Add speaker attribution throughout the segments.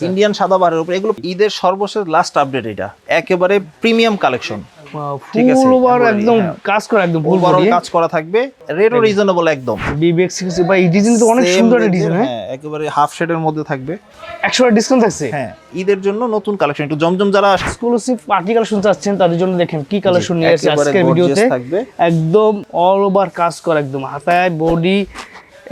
Speaker 1: Indian সাদা বারের উপর। এগুলো ঈদের সর্বশেষ লাস্ট আপডেট এটা। একেবারে প্রিমিয়াম কালেকশন ঠিক আছে,
Speaker 2: একদম
Speaker 1: হ্যাঁ।
Speaker 2: কাজ করা একদম ফুল
Speaker 1: ওভারঅল
Speaker 2: বডি
Speaker 1: কাজ করা থাকবে। রেটও রিজনেবল একদম।
Speaker 2: ভাই এই ডিজাইন তো অনেক সুন্দর
Speaker 1: এর,
Speaker 2: ডিজাইন
Speaker 1: একেবারে হাফ শেডের মধ্যে থাকবে।
Speaker 2: একশো ডিসকাউন্ট থাকছে?
Speaker 1: হ্যাঁ ঈদের জন্য নতুন কালেকশন একটু জমজম যারা
Speaker 2: এক্সক্লুসিভ পার্টি কালেকশন চাচ্ছেন তাদের জন্য দেখেন কি কালেকশন নিয়ে আসছে আজকের ভিডিওতে।
Speaker 1: থাকবে।
Speaker 2: একদম অল ওভার কাজ করা একদম হাতায় বডি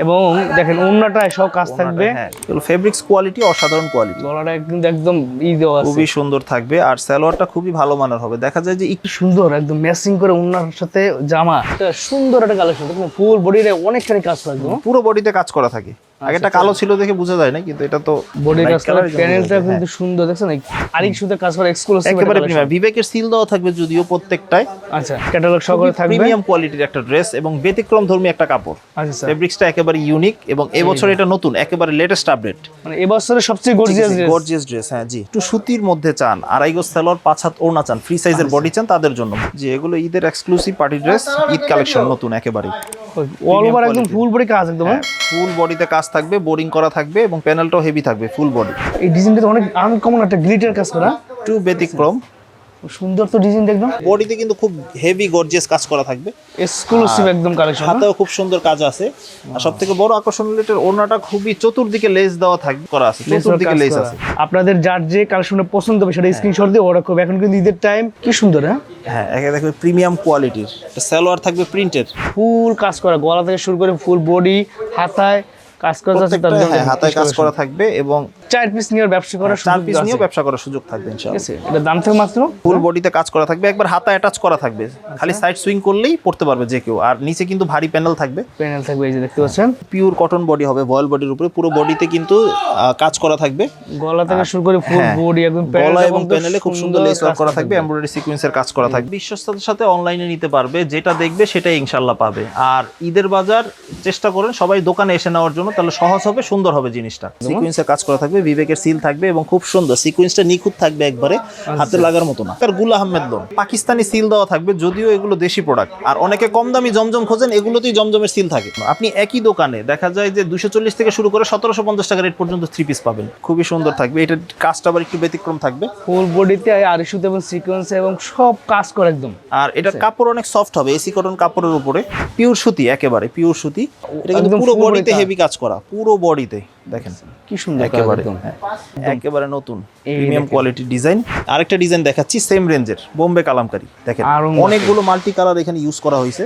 Speaker 2: এবং দেখেন ওন্নাটা সব কাজ থাকবে।
Speaker 1: হ্যাঁ ফেব্রিক্স কোয়ালিটি অসাধারণ কোয়ালিটি
Speaker 2: গলাটা কিন্তু একদম ই দেওয়া আছে।
Speaker 1: খুবই সুন্দর থাকবে আর সালোয়ারটা খুবই ভালো মানের হবে। দেখা যায় যে একটু
Speaker 2: সুন্দর একদম ম্যাচিং করে ওন্নার সাথে জামা। একটা সুন্দর একটা কালেকশন দেখুন ফুল বডিতে অনেকখানি কাজ থাকবে।
Speaker 1: পুরো বডিতে কাজ করা থাকে। আগেটা কালো ছিল দেখে বোঝা যায় না কিন্তু এটা তো এর জন্য
Speaker 2: প্যানেলটা কিন্তু সুন্দর দেখছেন? আরেক সুতে কাজ করা এক্সক্লুসিভ
Speaker 1: একেবারে প্রিমিয়াম বিবেকের সিল দেওয়া থাকবে যদিও প্রত্যেকটায়।
Speaker 2: আচ্ছা ক্যাটালগ সহকারে থাকবে।
Speaker 1: প্রিমিয়াম কোয়ালিটির একটা ড্রেস এবং ব্যতিক্রম ধর্মী একটা কাপড়।
Speaker 2: আচ্ছা
Speaker 1: ফেব্রিক্সটা একেবারে ইউনিক এবং এবছর এটা নতুন একেবারে লেটেস্ট আপডেট
Speaker 2: মানে এবছরের সবচেয়ে গর্জিয়াস
Speaker 1: গর্জিয়াস ড্রেস হ্যাঁ জি। একটু সুতির মধ্যে চান আড়াই গজ সালোয়ার পাঁচ হাত ওড়না চান ফ্রি সাইজের
Speaker 2: আচ্ছা।
Speaker 1: বডি চান তাদের জন্য। জি এগুলো ঈদের exclusive party dress Eid collection নতুন একেবারে
Speaker 2: অল ওভার একদম ফুল বডি কাজ একদম হ্যাঁ?
Speaker 1: ফুল বডিতে কাজ থাকবে বোরিং করা থাকবে এবং প্যানেলটাও হেভি থাকবে ফুল বডি
Speaker 2: এই ডিজাইনটা অনেক আনকমন একটা গ্লিটার কাজ করা।
Speaker 1: একটু ব্যতিক্রম।
Speaker 2: সুন্দর তো ডিজাইন একদম।
Speaker 1: বডিতে কিন্তু খুব হেভি গর্জিয়াস কাজ করা থাকবে।
Speaker 2: এক্সক্লুসিভ একদম কালেকশন
Speaker 1: হাতেও খুব সুন্দর কাজ আছে। আর সব থেকে বড় আকর্ষণ হলো এটার ওড়নাটা খুবই চতুর্দিকে লেস দেওয়া থাকবে করা আছে। চতুর্দিকে লেস আছে।
Speaker 2: আপনাদের যার যে কালেকশনটা পছন্দ হবে সেটা স্ক্রিনশট দিয়ে অর্ডার করবে। এখন কিন্তু ঈদের টাইম কি সুন্দর হ্যাঁ?
Speaker 1: হ্যাঁ একে দেখবে প্রিমিয়াম কোয়ালিটির সালোয়ার থাকবে প্রিন্টের
Speaker 2: ফুল কাজ করা গলা থেকে শুরু করে ফুল বডি হাতায় কাজ করা যাচ্ছে তার জন্য
Speaker 1: হ্যাঁ হাতায় কাজ করা থাকবে এবং
Speaker 2: চার পিস নিয়ে ব্যবসা করার
Speaker 1: চার পিস
Speaker 2: আছে।
Speaker 1: ব্যবসা করার সুযোগ থাকবে ইনশাআল্লাহ।
Speaker 2: এটা দাম থেকে মাত্র?
Speaker 1: ফুল বডিতে কাজ করা থাকবে একবার হাতা অ্যাটাচ করা থাকবে। খালি সাইড সুইং করলেই পড়তে পারবে যে কেউ। আর নিচে কিন্তু ভারী প্যানেল থাকবে।
Speaker 2: প্যানেল থাকবে এই যে দেখতে পাচ্ছেন।
Speaker 1: পিওর কটন বডি হবে ভয়েল বডির উপরে। পুরো বডিতে কিন্তু কাজ করা থাকবে।
Speaker 2: গলা থেকে শুরু করে ফুল
Speaker 1: হ্যাঁ,
Speaker 2: বডি একদম
Speaker 1: গলা এবং প্যানেলে খুব সুন্দর লেস ওয়ার্ক করা থাকবে এমব্রয়ডারি সিকোয়েন্সের কাজ করা থাকবে। বিশ্বস্ততার সাথে অনলাইনে নিতে পারবে যেটা দেখবে সেটাই ইনশাল্লাহ পাবে। আর ঈদের বাজার চেষ্টা করেন সবাই দোকানে এসে নেওয়ার জন্য তাহলে সহজ হবে সুন্দর হবে জিনিসটা। সিকোয়েন্সের কাজ করা থাকবে বিবেকের সিল থাকবে এবং খুব সুন্দর সিকোয়েন্সটা নিখুঁত থাকবে একবারে হাতে লাগার মতো না। আর গুল আহমেদ লোন পাকিস্তানি সিল দেওয়া থাকবে যদিও এগুলো দেশি প্রোডাক্ট আর অনেকে কম দামি জমজম খোঁজেন এগুলোতেই জমজমের সিল থাকে। আপনি একই দোকানে দেখা যায় যে দুশো চল্লিশ থেকে শুরু করে সতেরোশো পঞ্চাশ টাকা রেট পর্যন্ত থ্রি পিস পাবেন। খুবই সুন্দর থাকবে। এটা কাজটা আবার একটু ব্যতিক্রম থাকবে।
Speaker 2: ফুল বডিতে আর ইস্যুতে এবং সিকোয়েন্স এবং সব কাজ করে একদম।
Speaker 1: আর এটা কাপড় অনেক সফট হবে এসি কটন কাপড়ের উপরে। পিওর সুতি একেবারে পিওর সুতি। এটা কিন্তু পুরো বডিতে হেভি কাজ করা পুরো বডিতে দেখেন
Speaker 2: কি সুন্দর
Speaker 1: একেবারে হ্যাঁ, একেবারে নতুন প্রিমিয়াম কোয়ালিটি ডিজাইন আরেকটা ডিজাইন দেখাচ্ছি সেম রেঞ্জের বোম্বে কালামকারি। দেখেন অনেকগুলো মাল্টি কালার এখানে ইউজ করা হয়েছে।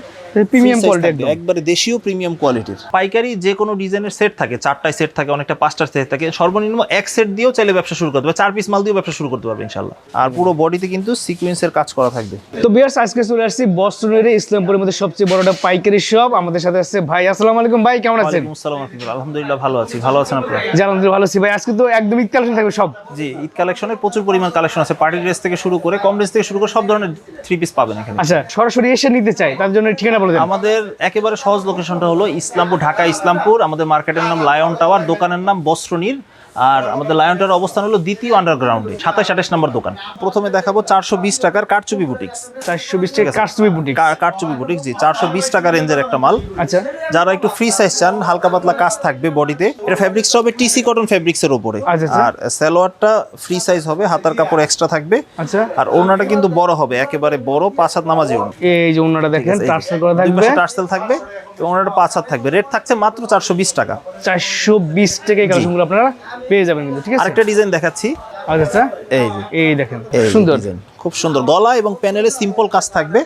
Speaker 2: প্রিমিয়াম কোয়ালিটি
Speaker 1: একবারে দেশীয় প্রিমিয়াম কোয়ালিটির পাইকারি যে কোনো ডিজাইনের সেট থাকে চারটায় সেট থাকে অনেকটা পাঁচটা সেট থাকে সর্বনিম্ন এক সেট দিয়েও চাইলে ব্যবসা শুরু করতে পারবে চার পিস মাল দিয়েও ব্যবসা শুরু করতে পারবে ইনশাল্লাহ আর পুরো বডিতে কিন্তু সিকোয়েন্সের কাজ করা থাকবে।
Speaker 2: তো বিয়ার্স আজকে চলে আসছি বস্টনের ইসলামপুরের মধ্যে সবচেয়ে বড় একটা পাইকারি শপ আমাদের সাথে আছে ভাই। আসসালামু আলাইকুম ভাই কেমন আছেন?
Speaker 1: আসসালাম আলহামদুলিল্লাহ ভালো আছি। ভালো আছেন আপনারা?
Speaker 2: জি আলহামদুলিল্লাহ ভালো আছি। ভাই আজকে তো একদম ঈদ কালেকশন থাকবে সব।
Speaker 1: জি ঈদ কালেকশনে প্রচুর পরিমাণ কালেকশন আছে। পার্টি ড্রেস থেকে শুরু করে কম ড্রেস থেকে শুরু করে সব ধরনের থ্রি পিস পাবেন এখানে।
Speaker 2: আচ্ছা সরাসরি এসে নিতে চাই তার জন্য ঠিকানা বলে দেন।
Speaker 1: আমাদের একেবারে সহজ লোকেশনটা হলো ইসলামপুর ঢাকা ইসলামপুর আমাদের মার্কেটের নাম লায়ন টাওয়ার দোকানের নাম বস্ত্রনীর আর আমাদের লায়ন টাওয়ার অবস্থান হলো দ্বিতীয় আন্ডারগ্রাউন্ডে সাতাশ আঠাশ নম্বর দোকান। প্রথমে দেখাবো চারশো বিশ টাকার কারচুপি বুটিক্স
Speaker 2: চারশো বিশ টাকা কাস্টমি বুটিক
Speaker 1: কারচুপি বুটিক্স জি চারশো বিশ টাকা রেঞ্জের একটা মাল।
Speaker 2: আচ্ছা।
Speaker 1: যারা একটু ফ্রি সাইজ চান হালকা পাতলা কাজ থাকবে বডিতে এটা ফ্যাব্রিক্সটা হবে টিসি কটন ফ্যাব্রিক্সের উপরে।
Speaker 2: আচ্ছা, আচ্ছা।
Speaker 1: আর সালোয়ারটা ফ্রি সাইজ হবে হাতার কাপড় এক্সট্রা থাকবে।
Speaker 2: আচ্ছা।
Speaker 1: আর ওড়নাটা কিন্তু বড় হবে একেবারে বড় পাঁচ হাত নামাজি
Speaker 2: এই যে অন্যটা দেখেন টার্সেল করা থাকবে।
Speaker 1: টার্সেল থাকবে। এবং ওনার পাঁচ হাত থাকবে। রেট থাকছে মাত্র চারশো বিশ টাকা।
Speaker 2: চারশো বিশ টাকা এই কালেকশনগুলো আপনারা পেয়ে যাবেন কিন্তু ঠিক আছে?
Speaker 1: আরেকটা ডিজাইন দেখাচ্ছি।
Speaker 2: আচ্ছা আচ্ছা।
Speaker 1: এই যে।
Speaker 2: এই দেখেন সুন্দর।
Speaker 1: খুব সুন্দর। গলা এবং প্যানেলে সিম্পল কাজ থাকবে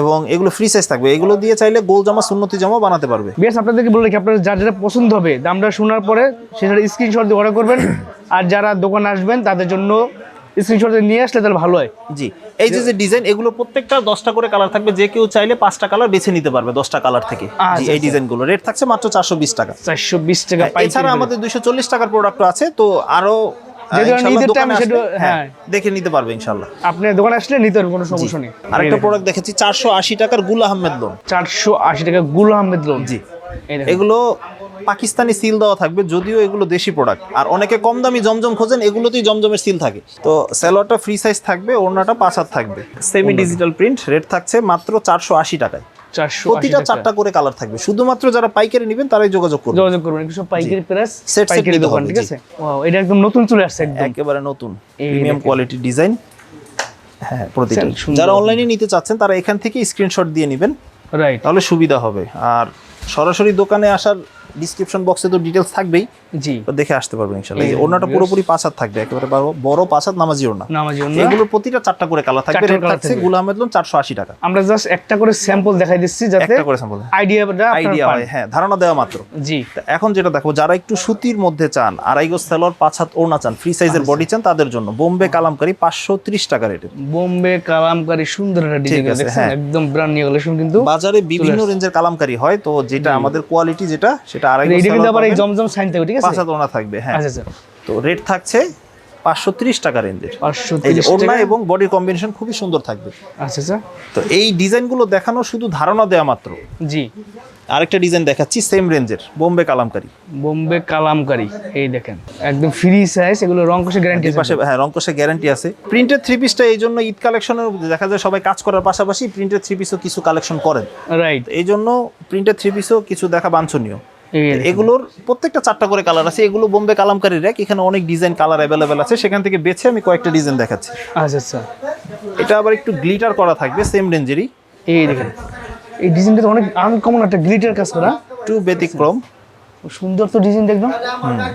Speaker 1: এবং এগুলো ফ্রি সাইজ থাকবে। এগুলো দিয়ে চাইলে গোল জামা সুন্নতি জামা বানাতে পারবে।
Speaker 2: বেশ আপনাদেরকে বলে রাখি আপনাদের যার যেটা পছন্দ হবে দামটা শোনার পরে সেটা স্ক্রিনশট দিয়ে অর্ডার করবেন। আর যারা দোকানে আসবেন তাদের জন্য স্ক্রিনশট নিয়ে আসলে তাহলে ভালো হয়।
Speaker 1: জি এই যে যে ডিজাইন এগুলো প্রত্যেকটা দশটা করে কালার থাকবে যে কেউ চাইলে পাঁচটা কালার বেছে নিতে পারবে দশটা কালার থেকে।
Speaker 2: আচ্ছা,
Speaker 1: এই ডিজাইনগুলো রেট থাকছে মাত্র চারশো বিশ টাকা।
Speaker 2: চারশো বিশ টাকা
Speaker 1: হ্যাঁ, এছাড়া আমাদের দুইশো চল্লিশ টাকার প্রোডাক্ট আছে তো আরও আহ,
Speaker 2: যে ধরনের
Speaker 1: ইনশাল্লাহ
Speaker 2: ঈদের
Speaker 1: দোকানে
Speaker 2: time সেটা-
Speaker 1: আসলে। দেখে নিতে পারবে ইনশাল্লাহ।
Speaker 2: আপনি দোকানে আসলে নিতে পারবেন কোনো সমস্যা নেই।
Speaker 1: আরেকটা প্রোডাক্ট দেখেছি চারশো আশি টাকার গুল আহমেদ লোন
Speaker 2: চারশো আশি টাকা গুল আহমেদ লোন
Speaker 1: জি। এগুলো পাকিস্তানি সিল দেওয়া থাকবে যদিও এগুলো দেশি প্রোডাক্ট আর অনেকে কম দামি জমজম খোঁজেন এগুলোতেই জমজমের সিল থাকে। তো স্যালোয়ারটা ফ্রি সাইজ থাকবে ওড়নাটা পাঁচ হাত থাকবে। সেমি ডিজিটাল প্রিন্ট রেট থাকছে মাত্র চারশো আশি টাকায়। প্রতিটা চারটা করে কালার থাকবে। শুধুমাত্র যারা পাইকারি নেবেন তারাই যোগাযোগ করবে
Speaker 2: যোগাযোগ করবেন সব পাইকারি প্রাইস
Speaker 1: set
Speaker 2: পাইকারি দোকান ঠিক আছে? Wow, এটা একদম নতুন চলে আসছে একদম।
Speaker 1: একেবারে নতুন। প্রিমিয়াম
Speaker 2: দেখেন।
Speaker 1: কোয়ালিটির ডিজাইন হ্যাঁ প্রতিটা। যারা। অনলাইনে নিতে চাচ্ছেন তারা এখান থেকে স্ক্রিনশট দিয়ে নেবেন।
Speaker 2: রাইট
Speaker 1: তাহলে সুবিধা হবে। আর সরাসরি দোকানে আসার ডিসক্রিপশন বক্সে তো ডিটেলস থাকবেই।
Speaker 2: জি।
Speaker 1: তো দেখে আসতে পারবেন ইনশাআল্লাহ। এই ওড়নাটা। পুরোপুরি পাঁচাত থাকবে একেবারে বড়- বড় পাঁচাত নামাজি ওড়না।
Speaker 2: নামার জন্য
Speaker 1: এগুলোর প্রতিটা চারটা করে কালার থাকবে। রেট থাকছে
Speaker 2: থাকবে।
Speaker 1: গুল আহমেদ লোন চারশো আশি টাকা।
Speaker 2: আমরা জাস্ট একটা করে স্যাম্পল দেখাই দিচ্ছি যাতে
Speaker 1: একটা করে স্যাম্পল
Speaker 2: আইডিয়াটা
Speaker 1: আইডিয়া হয় হ্যাঁ ধারণা দেওয়া মাত্র।
Speaker 2: জি।
Speaker 1: এখন যেটা দেখো যারা একটু সুতির মধ্যে চান আড়াই গোজ সেলর পাঁচ হাত ওড়না চান ফ্রি সাইজের। বডি চান তাদের জন্য বোম্বে কালামকারি পাঁচশো ত্রিশ টাকা রেটে
Speaker 2: বোম্বে কালামকারী সুন্দর একটা ডিজাইন দেখছেন?
Speaker 1: হ্যাঁ।
Speaker 2: একদম ব্র্যান্ড নিউ কালেকশন কিন্তু
Speaker 1: বাজারে বিভিন্ন রেঞ্জের কালামকারি হয় তো যেটা আমাদের কোয়ালিটি যেটা সেটা আড়াই
Speaker 2: এটা কিন্তু আবার এই জমজম সাইন থাকবে ঠিক আছে?
Speaker 1: পাঁচ হাত থাকবে হ্যাঁ।
Speaker 2: আচ্ছা আচ্ছা।
Speaker 1: তো রেট থাকছে পাঁচশো ত্রিশ টাকা রেঞ্জের। ওড়না এবং কম্বিনেশন খুবই সুন্দর থাকবে।
Speaker 2: আচ্ছা আচ্ছা।
Speaker 1: তো এই ডিজাইনগুলো দেখানো শুধু ধারণা দেওয়া মাত্র।
Speaker 2: জি।
Speaker 1: আরেকটা ডিজাইন দেখাচ্ছি সেম রেঞ্জের বোম্বে কালামকারি।
Speaker 2: বোম্বে কালামকারী এই দেখেন। একদম ফ্রি সাইজ এগুলো গ্যারান্টি
Speaker 1: পাশে হ্যাঁ রংকশে গ্যারান্টি আছে। প্রিন্টেড থ্রি পিসটা এই জন্য ঈদ দেখা যায় সবাই কাজ করার পাশাপাশি প্রিন্টেড থ্রি পিসও কিছু কালেকশন করেন।
Speaker 2: রাইট
Speaker 1: এই জন্য প্রিন্টেড থ্রি পিসও কিছু দেখা বাঞ্ছনীয়। এগুলোর প্রত্যেকটা চারটা করে কালার আছে। এগুলো বোম্বে কালামকারি র্যাক এখানে অনেক ডিজাইন কালার অ্যাভেলেবেল আছে। সেখান থেকে বেছে আমি কয়েকটা ডিজাইন দেখাচ্ছি।
Speaker 2: আচ্ছা আচ্ছা।
Speaker 1: এটা আবার একটু গ্লিটার করা থাকবে সেম রেঞ্জেরই
Speaker 2: এই দেখেন। এই ডিজাইনটা তো অনেক আনকমন একটা গ্লিটার কাজ করা।
Speaker 1: একটু ব্যতিক্রম।
Speaker 2: সুন্দর তো ডিজাইন দেখলাম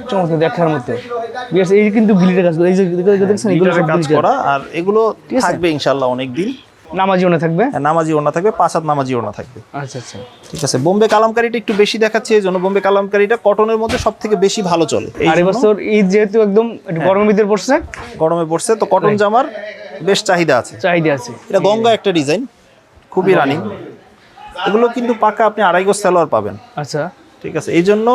Speaker 2: চমৎকার দেখার মতো। এই কিন্তু গ্লিটার কাজ এই যে দেখছেন এগুলো
Speaker 1: কাজ করা। আর এগুলো থাকবে ইনশাল্লাহ অনেক দিন
Speaker 2: নামাজি ওনা থাকবে?
Speaker 1: নামাজি ওড়না থাকবে পাঁচ হাত নামাজি ওড়না থাকবে।
Speaker 2: আচ্ছা আচ্ছা।
Speaker 1: ঠিক আছে বোম্বে কালামকারিটা একটু বেশি দেখাচ্ছে এই জন্য বোম্বে কালামকারিটা কটনের মধ্যে সব থেকে বেশি ভালো চলে।
Speaker 2: আর এবছর ঈদ যেহেতু একদম একটু গরমের ভিতরে পড়ছে
Speaker 1: গরমে পড়ছে তো কটন জামার বেশ চাহিদা আছে।
Speaker 2: চাহিদা আছে।
Speaker 1: এটা গঙ্গা একটা ডিজাইন খুবই রানিং। এগুলো কিন্তু পাকা আপনি আড়াই গোজ সালোয়ার পাবেন।
Speaker 2: আচ্ছা।
Speaker 1: ঠিক আছে এই জন্য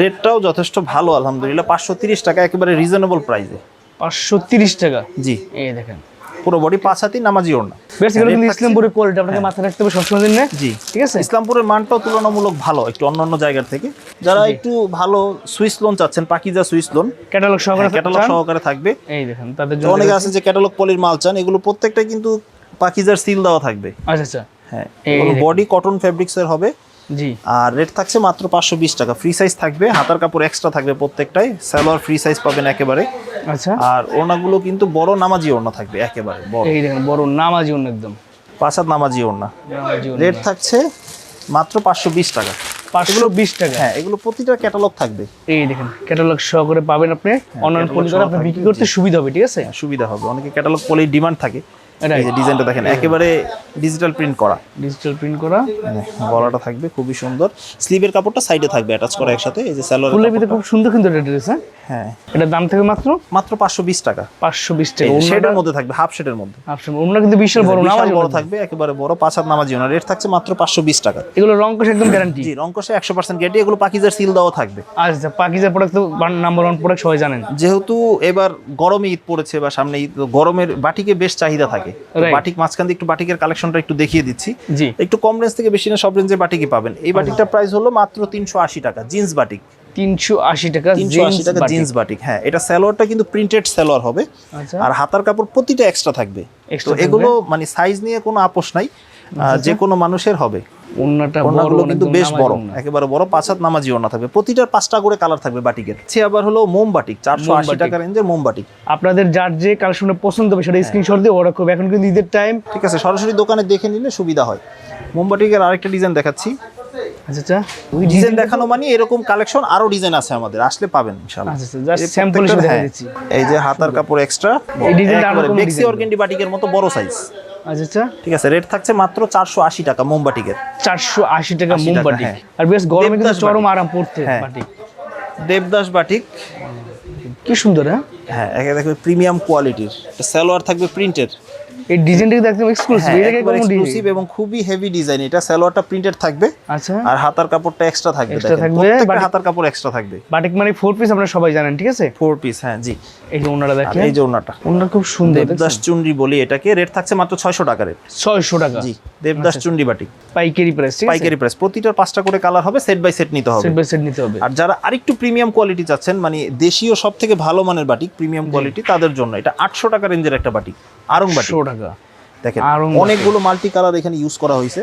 Speaker 1: রেটটাও যথেষ্ট ভালো আলহামদুলিল্লাহ। পাঁচশো তিরিশ টাকা একেবারে রিজনেবল প্রাইসে
Speaker 2: পাঁচশো তিরিশ টাকা?
Speaker 1: জি।
Speaker 2: এই দেখেন।
Speaker 1: পুরো বডি পাঁচ হাতি নামাজি ওড়না।
Speaker 2: বেশ এগুলো কিন্তু ইসলামপুরের কোয়ালিটি আপনাকে মাথায় রাখতে হবে সবসময় দিন
Speaker 1: জি।
Speaker 2: ঠিক আছে?
Speaker 1: ইসলামপুরের মানটাও তুলনামূলক ভালো একটু অন্যান্য জায়গার থেকে। যারা একটু ভালো সুইস লোন চাচ্ছেন পাকিজা সুইস লোন
Speaker 2: ক্যাটালগ সহকারে
Speaker 1: ক্যাটালগ সহকারে থাকবে।
Speaker 2: এই দেখেন তাদের জন্য
Speaker 1: অনেকে আছে যে ক্যাটালগ পলির মাল চান এগুলো প্রত্যেকটা কিন্তু পাকিজার সিল দেওয়া থাকবে।
Speaker 2: আচ্ছা আচ্ছা।
Speaker 1: হ্যাঁ বডি কটন ফেব্রিক্সের হবে।
Speaker 2: জি।
Speaker 1: আর রেট থাকছে মাত্র পাঁচশো বিশ টাকা। ফ্রি সাইজ থাকবে হাতার কাপড় এক্সট্রা থাকবে প্রত্যেকটাই। সালোয়ার ফ্রি সাইজ পাবেন একেবারে।
Speaker 2: আচ্ছা।
Speaker 1: আর ওড়নাগুলো কিন্তু বড় নামাজি ওড়না থাকবে একেবারে বড়।
Speaker 2: এই দেখেন বড় নামাজি ওনা একদম।
Speaker 1: পাঁচ হাত নামাজি ওড়না।
Speaker 2: ওনা
Speaker 1: রেট থাকছে মাত্র পাঁচশো বিশ টাকা।
Speaker 2: পাঁচশো বিশ টাকা।
Speaker 1: হ্যাঁ এগুলো প্রতিটা ক্যাটালগ থাকবে।
Speaker 2: এই দেখেন ক্যাটালগ সহকারে পাবেন আপনি। অনলাইন করে
Speaker 1: সহ
Speaker 2: আপনি বিক্রি করতে সুবিধা হবে ঠিক আছে?
Speaker 1: হ্যাঁ, সুবিধা হবে। অনেকে ক্যাটালগ পলির ডিমান্ড থাকে। এই যে ডিজাইনটা দেখেন একেবারে ডিজিটাল প্রিন্ট করা।
Speaker 2: ডিজিটাল প্রিন্ট করা।
Speaker 1: হ্যাঁ, গলাটা থাকবে খুবই সুন্দর। স্লিভের কাপড়টা সাইডে থাকবে অ্যাটাচ করা একসাথে এই যে
Speaker 2: ফুলের ভিতরে খুব সুন্দর ড্রেস হ্যাঁ?
Speaker 1: হ্যাঁ।
Speaker 2: এটার দাম থাকবে মাত্র?
Speaker 1: মাত্র পাঁচশো বিশ টাকা।
Speaker 2: পাঁচশো বিশ টাকা।
Speaker 1: শেডের মধ্যে থাকবে হাফ শেডের মধ্যে।
Speaker 2: ওনারা কিন্তু বিশাল বড় নামাজি
Speaker 1: বড় থাকবে একেবারে বড় পাঁচ হাত নামাজি ওনার। রেট থাকছে মাত্র পাঁচশো বিশ টাকা।
Speaker 2: এগুলো রং একদম গ্যারান্টি
Speaker 1: জি রঙ্কশে একশো পার্সেন্ট গ্যারান্টি এগুলো পাকিজার সিল দেওয়া থাকবে।
Speaker 2: আচ্ছা পাকিজার প্রোডাক্ট তো নাম্বার ওয়ান প্রোডাক্ট সবাই জানেন।
Speaker 1: যেহেতু এবার গরমে ঈদ পড়েছে বা সামনে ঈদ গরমের বাটিকে বেশ চাহিদা থাকে। বাটিক মাঝখান দিয়ে একটু বাটিকের কালেকশনটা একটু দেখিয়ে দিচ্ছি। একটু কম রেঞ্জ থেকে বেশি না সব রেঞ্জে বাটিকই পাবেন। এই বাটিকটার প্রাইস হলো মাত্র তিনশো আশি টাকা জিন্স বাটিক।
Speaker 2: তিনশো আশি টাকা
Speaker 1: তিনশো আশি টাকা জিন্স বাটিক হ্যাঁ। এটা সালোয়ারটা কিন্তু প্রিন্টেড সালোয়ার হবে।
Speaker 2: আচ্ছা।
Speaker 1: আর হাতার কাপড় প্রতিটা এক্সট্রা থাকবে। তো এগুলো মানে সাইজ নিয়ে কোনো আপোষ নাই। আহ, যে কোনো মানুষের হবে।
Speaker 2: ওন্নাটা বড়
Speaker 1: কিন্তু বেশ বড় একেবারে বড় পাঁচ হাত নামাজি ওড়না থাকবে। প্রতিটার পাঁচটা করে কালার থাকবে বাটিকের। সে আবার হলো মোম বাটিক চারশো আশি টাকা রেঞ্জের মোম বাটিক
Speaker 2: আপনাদের যার যে কালেকশনে পছন্দ হবে
Speaker 1: হ্যাঁ।
Speaker 2: সেটা স্ক্রিনশট দিয়ে অর্ডার করবে। এখন কিন্তু ঈদের টাইম
Speaker 1: ঠিক আছে সরাসরি দোকানে দেখে নিলে সুবিধা হয়। মোমবাটিকের আরেকটা ডিজাইন দেখাচ্ছি।
Speaker 2: আচ্ছা আচ্ছা। ওই
Speaker 1: ডিজাইন দেখানো। মানে এরকম কালেকশন আরও ডিজাইন আছে আমাদের। আসলে পাবেন ইনশাআল্লাহ।
Speaker 2: আচ্ছা, হিসেবে
Speaker 1: হ্যাঁ,
Speaker 2: দিচ্ছি।
Speaker 1: এই যে হাতার কাপড় এক্সট্রা
Speaker 2: এই ডিজাইনটা আরও কোনো
Speaker 1: অর্গেন্ডি বাটিকের মতো বড় সাইজ
Speaker 2: আচ্ছা
Speaker 1: ঠিক আছে রেট থাকছে মাত্র চারশো আশি টাকা মোমবাটিকের।
Speaker 2: চারশো আশি টাকা
Speaker 1: 80
Speaker 2: মোম
Speaker 1: টাকা,
Speaker 2: বাটিক
Speaker 1: হ্যাঁ।
Speaker 2: আর বেশ গরমে কিন্তু চরম। আরাম পড়তে
Speaker 1: হ্যাঁ।
Speaker 2: বাটিক।
Speaker 1: দেবদাস বাটিক।
Speaker 2: কি সুন্দর হ্যাঁ?
Speaker 1: হ্যাঁ একে দেখবে প্রিমিয়াম কোয়ালিটির সালোয়ার থাকবে প্রিন্টের
Speaker 2: এই ডিজাইনটা কিন্তু একদম এক্সক্লুসিভ
Speaker 1: হ্যাঁ
Speaker 2: এটাকে
Speaker 1: একবার
Speaker 2: কেমন
Speaker 1: এক্সক্লুসিভ এবং খুবই হেভি ডিজাইন এটা সালোয়ারটা প্রিন্টেড থাকবে।
Speaker 2: আচ্ছা।
Speaker 1: আর হাতার কাপড়টা এক্সট্রা থাকবে দেখেন
Speaker 2: থাকবে,
Speaker 1: প্রত্যেকটা হাতার কাপড় এক্সট্রা থাকবে।
Speaker 2: বাটিক মানে ফোর পিস আপনারা সবাই জানেন ঠিক আছে?
Speaker 1: ফোর পিস হ্যাঁ জি।
Speaker 2: এই যে
Speaker 1: আর
Speaker 2: দেখেন।
Speaker 1: এই যে ওনাটা।
Speaker 2: ওনারা খুব সুন্দর
Speaker 1: দেবদাস চুনরি বলি এটাকে রেট থাকছে মাত্র ছয়শো টাকা রেট
Speaker 2: ছয়শো টাকা।
Speaker 1: জি দেবদাস চুনরি বাটিক
Speaker 2: পাইকারি প্রাইস
Speaker 1: পাইকারি প্রাইস প্রতিটার পাঁচটা করে কালার হবে সেট বাই সেট নিতে হবে।
Speaker 2: সেট বাই সেট নিতে হবে।
Speaker 1: আর যারা আরেকটু প্রিমিয়াম কোয়ালিটি চাচ্ছেন মানে দেশীয় সব থেকে ভালো মানের বাটিক প্রিমিয়াম কোয়ালিটি তাদের জন্য। এটা আটশো টাকা রেঞ্জের একটা বাটিক আরং বাটিক
Speaker 2: টাকা।
Speaker 1: দেখেন অনেকগুলো মাল্টি কালার এখানে ইউজ করা হয়েছে।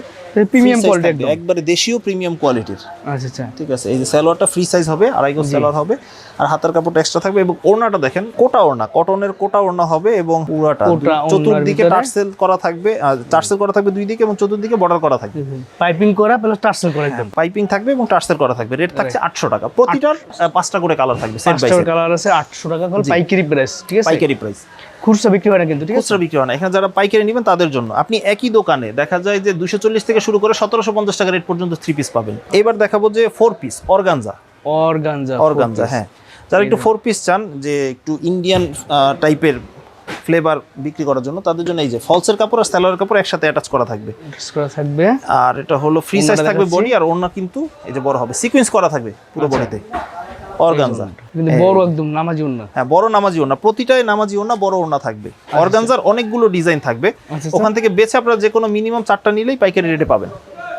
Speaker 2: প্রিমিয়াম কোয়ালিটি
Speaker 1: একবারে দেশীয় প্রিমিয়াম কোয়ালিটির
Speaker 2: আচ্ছা আচ্ছা।
Speaker 1: ঠিক আছে এই যে সালোয়ারটা ফ্রি সাইজ হবে আড়াই গজ সালোয়ার হবে আর হাতার কাপড়টা এক্সট্রা থাকবে এবং ওড়নাটা দেখেন কোটা ওড়না কটনের কোটা ওড়না হবে এবং পুরাটা চতুর্দিকে টার্সেল করা থাকবে টার্সেল করা থাকবে দুই দিকে এবং চতুর্দিকে বর্ডার করা থাকবে।
Speaker 2: পাইপিং করা প্লাস টার্সেল করা একদম।
Speaker 1: পাইপিং থাকবে এবং টার্সেল করা থাকবে। রেট থাকছে আটশো টাকা। প্রতিটার পাঁচটা করে কালার থাকবে সেট বাই
Speaker 2: পাঁচটার কালার আছে আটশো টাকা করে পাইকারি প্রাইস ঠিক আছে?
Speaker 1: পাইকারি প্রাইস
Speaker 2: খুচরা বিক্রি হয় না কিন্তু
Speaker 1: খুচরা বিক্রি হয় না। এখানে যারা পাইকারি নেবেন তাদের জন্য। আপনি একই দোকানে দেখা যায় যে দুশো চল্লিশ থেকে শুরু করে সতেরোশো পঞ্চাশ টাকা রেট পর্যন্ত থ্রি পিস পাবেন। এবার দেখাবো যে four piece organza
Speaker 2: organza
Speaker 1: organza হ্যাঁ। যারা একটু ফোর পিস চান যে একটু ইন্ডিয়ান টাইপের ফ্লেভার বিক্রি করার জন্য তাদের জন্য এই যে ফলসের কাপড় আর স্যালোয়ার কাপড় একসাথে অ্যাটাচ করা থাকবে।
Speaker 2: করা থাকবে।
Speaker 1: আর এটা হলো ফ্রি সাইজ থাকবে। বডি আর ওড়না কিন্তু এই যে বড় হবে। সিকোয়েন্স করা থাকবে পুরো
Speaker 2: আচ্ছা।
Speaker 1: বডিতে অর্গানজা।
Speaker 2: কিন্তু বড় একদম নামাজি ওন্না
Speaker 1: হ্যাঁ বড় নামাজি ওড়না। প্রতিটাই নামাজি ওড়না বড় ওড়না থাকবে। অর্গানজার অনেকগুলো ডিজাইন থাকবে।
Speaker 2: আচ্ছা,
Speaker 1: ওখান থেকে বেছে আপনারা যে কোনো মিনিমাম চারটা নিলেই পাইকারি রেটে পাবেন।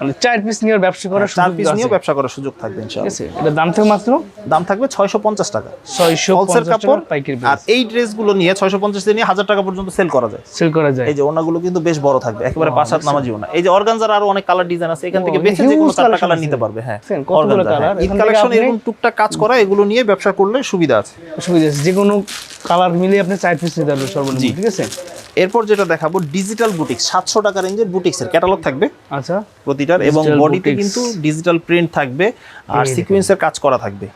Speaker 2: মানে চার পিস নিয়ে ব্যবসা করার
Speaker 1: চার পিস। নিয়েও ব্যবসা করার সুযোগ থাকবে ইনশাআল্লাহ।
Speaker 2: এটা দাম থেকে মাত্র?
Speaker 1: দাম থাকবে ছয়শো পঞ্চাশ টাকা।
Speaker 2: ছয়শো
Speaker 1: ফলসের
Speaker 2: পঞ্চাশ টাকা
Speaker 1: কাপড়
Speaker 2: পাইকারি
Speaker 1: আর এই ড্রেসগুলো নিয়ে ছয়শো পঞ্চাশ নিয়ে হাজার টাকা পর্যন্ত সেল করা যায়।
Speaker 2: সেল করা যায়।
Speaker 1: এই যে ওনাগুলো কিন্তু বেশ বড় থাকবে একেবারে পাঁচ হাত নামাজি ওনা এই যে অর্গানজার আরও অনেক কালার ডিজাইন আছে এখান থেকে বেছে যে কোনো চারটা কালার নিতে পারবে হ্যাঁ
Speaker 2: কতগুলো
Speaker 1: হ্যাঁ। কালেকশন এরকম টুকটাক কাজ করা এগুলো নিয়ে ব্যবসা করলে সুবিধা আছে।
Speaker 2: সুবিধা আছে। যে কোনো কালার মিলে আপনি চার পিস নিতে পারবেন সর্বনিম্ন ঠিক আছে?
Speaker 1: এরপর যেটা দেখাবো ডিজিটাল বুটিক সাতশো টাকা রেঞ্জের বুটিক্সের ক্যাটালগ থাকবে।
Speaker 2: আচ্ছা।
Speaker 1: প্রতিটার এবং বডিতে কিন্তু ডিজিটাল প্রিন্ট থাকবে আর সিকোয়েন্সের কাজ করা থাকবে।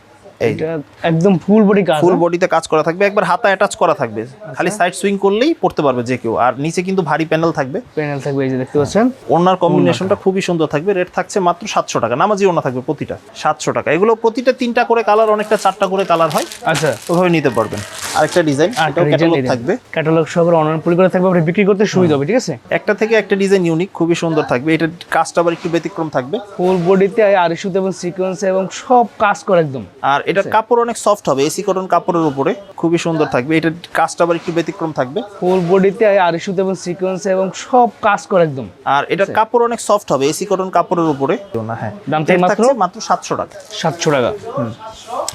Speaker 2: একদম ফুল বডি কাজ
Speaker 1: ফুল
Speaker 2: হ্যাঁ?
Speaker 1: বডিতে কাজ করা থাকবে একবার হাতা অ্যাটাচ করা থাকবে। খালি
Speaker 2: আচ্ছা।
Speaker 1: সাইড সুইং করলেই পড়তে পারবে যে কেউ আর নিচে কিন্তু ভারী প্যানেল থাকবে।
Speaker 2: প্যানেল থাকবে এই যে দেখতে পাচ্ছেন?
Speaker 1: ওনার কম্বিনেশনটা খুবই সুন্দর থাকবে রেট থাকছে মাত্র সাতশো টাকা নামাজি ওনা থাকবে প্রতিটা সাতশো টাকা। এগুলো প্রতিটা তিনটা করে কালার অনেকটা চারটা করে কালার হয়
Speaker 2: আচ্ছা।
Speaker 1: ওভাবে নিতে পারবেন। আরেকটা ডিজাইন এটাও ক্যাটালগ থাকবে।
Speaker 2: ক্যাটালগ সহকারে অনলাইন করে থাকবে আপনি বিক্রি করতে সুবিধা হবে ঠিক আছে?
Speaker 1: একটা থেকে একটা ডিজাইন ইউনিক খুবই সুন্দর থাকবে। এটা কাজটা আবার একটু ব্যতিক্রম থাকবে।
Speaker 2: ফুল বডিতে আর ইস্যুতে এবং সিকোয়েন্স এবং সব কাজ করে একদম।
Speaker 1: আর এটার কাপড় অনেক সফট হবে এসি কটন কাপড়ের উপরে। খুবই সুন্দর থাকবে। এটার কাজটা আবার একটু ব্যতিক্রম থাকবে।
Speaker 2: ফুল বডিতে আর ইস্যুতে এবং সিকোয়েন্স এবং সব কাজ করে একদম।
Speaker 1: আর এটার কাপড় অনেক সফট হবে এসি কটন কাপড়ের উপরে। না হ্যাঁ।
Speaker 2: দাম মাত্র?
Speaker 1: মাত্র সাতশো টাকা।
Speaker 2: সাতশো টাকা।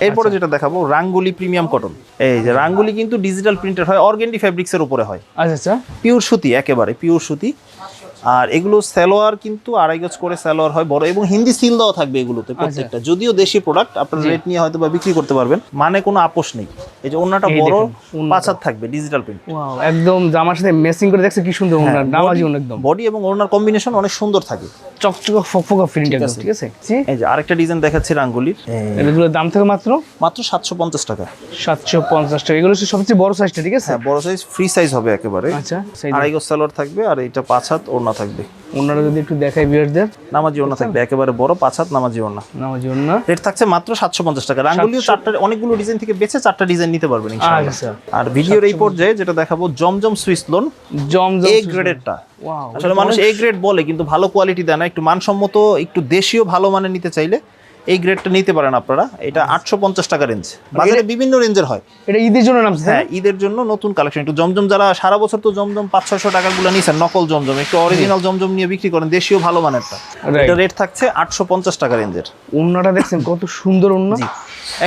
Speaker 1: এরপরে
Speaker 2: আচ্ছা।
Speaker 1: যেটা দেখাবো রাঙ্গুলি প্রিমিয়াম কটন এই যে রাঙ্গুলি কিন্তু ডিজিটাল প্রিন্টেড হয় অর্গেন্ডি ফেব্রিক্স এর উপরে হয়।
Speaker 2: আচ্ছা আচ্ছা।
Speaker 1: পিওর সুতি একেবারে পিওর সুতি। আর এগুলো স্যালোয়ার কিন্তু আড়াই গজ করে স্যালোয়ার হয় বড় এবং হিন্দি সিল দেওয়া থাকবে এগুলোতে
Speaker 2: আচ্ছা।
Speaker 1: প্রত্যেকটা। যদিও দেশি প্রোডাক্ট আপনার রেট নিয়ে হয়তো বা বিক্রি করতে পারবেন। মানে কোনো আপোষ নেই। এই যে অন্যটা বড়
Speaker 2: দেখুন, ওড়নাটা।
Speaker 1: পাঁচ হাত থাকবে ডিজিটাল প্রিন্ট
Speaker 2: একদম জামার সাথে মেসিং করে দেখছে কি সুন্দর ওনার নামাজি একদম।
Speaker 1: বডি এবং ওনার কম্বিনেশন অনেক সুন্দর থাকে।
Speaker 2: চকচক ফকফকা একদম ঠিক আছে।
Speaker 1: এই যে আরেকটা ডিজাইন দেখাচ্ছি রাঙ্গুলির।
Speaker 2: এগুলোর দাম থেকে মাত্র?
Speaker 1: মাত্র সাতশো পঞ্চাশ টাকা।
Speaker 2: সাতশো পঞ্চাশ টাকা। এগুলো সবচেয়ে বড় সাইজটা ঠিক আছে?
Speaker 1: হ্যাঁ বড় সাইজ ফ্রি সাইজ হবে একেবারে।
Speaker 2: আচ্ছা
Speaker 1: আড়াই গজ সালোয়ার থাকবে আর এটা পাঁচ হাত ওড়না থাকবে।
Speaker 2: ওনারা যদি একটু
Speaker 1: নামাজি থাকবে একেবারে বড় পাঁচ হাত নামাজি ওড়না।
Speaker 2: নামাজি ওনা
Speaker 1: রেট থাকছে মাত্র সাতশো পঞ্চাশ টাকা। রাঙ্গুলিও চারটা অনেকগুলো ডিজাইন থেকে বেছে চারটা ডিজাইন নিতে পারবেন ইনশাআল্লাহ।
Speaker 2: আচ্ছা।
Speaker 1: আর ভিডিওর এই পর্যায়ে যেটা দেখাবো জমজম সুইস লোন
Speaker 2: জম জম
Speaker 1: এ গ্রেডেরটা আসলে মানুষ এ গ্রেড বলে কিন্তু ভালো কোয়ালিটি দেয় না। একটু মানসম্মত একটু দেশীয় ভালো মানের নিতে চাইলে এই গ্রেডটা নিতে পারেন আপনারা। এটা আটশো পঞ্চাশ টাকা রেঞ্জ বাজারে বিভিন্ন রেঞ্জের হয়।
Speaker 2: এটা ঈদের জন্য নামছে
Speaker 1: হ্যাঁ ঈদের জন্য নতুন কালেকশন একটু জমজম যারা সারা বছর তো জমজম পাঁচ ছয়শো টাকাগুলো নিয়েছেন নকল জমজম একটু অরিজিনাল জমজম নিয়ে বিক্রি করেন দেশীয় ভালো মানেরটা. এটা রেট থাকছে আটশো পঞ্চাশ টাকা রেঞ্জের
Speaker 2: ওনাটা দেখছেন কত সুন্দর ওনা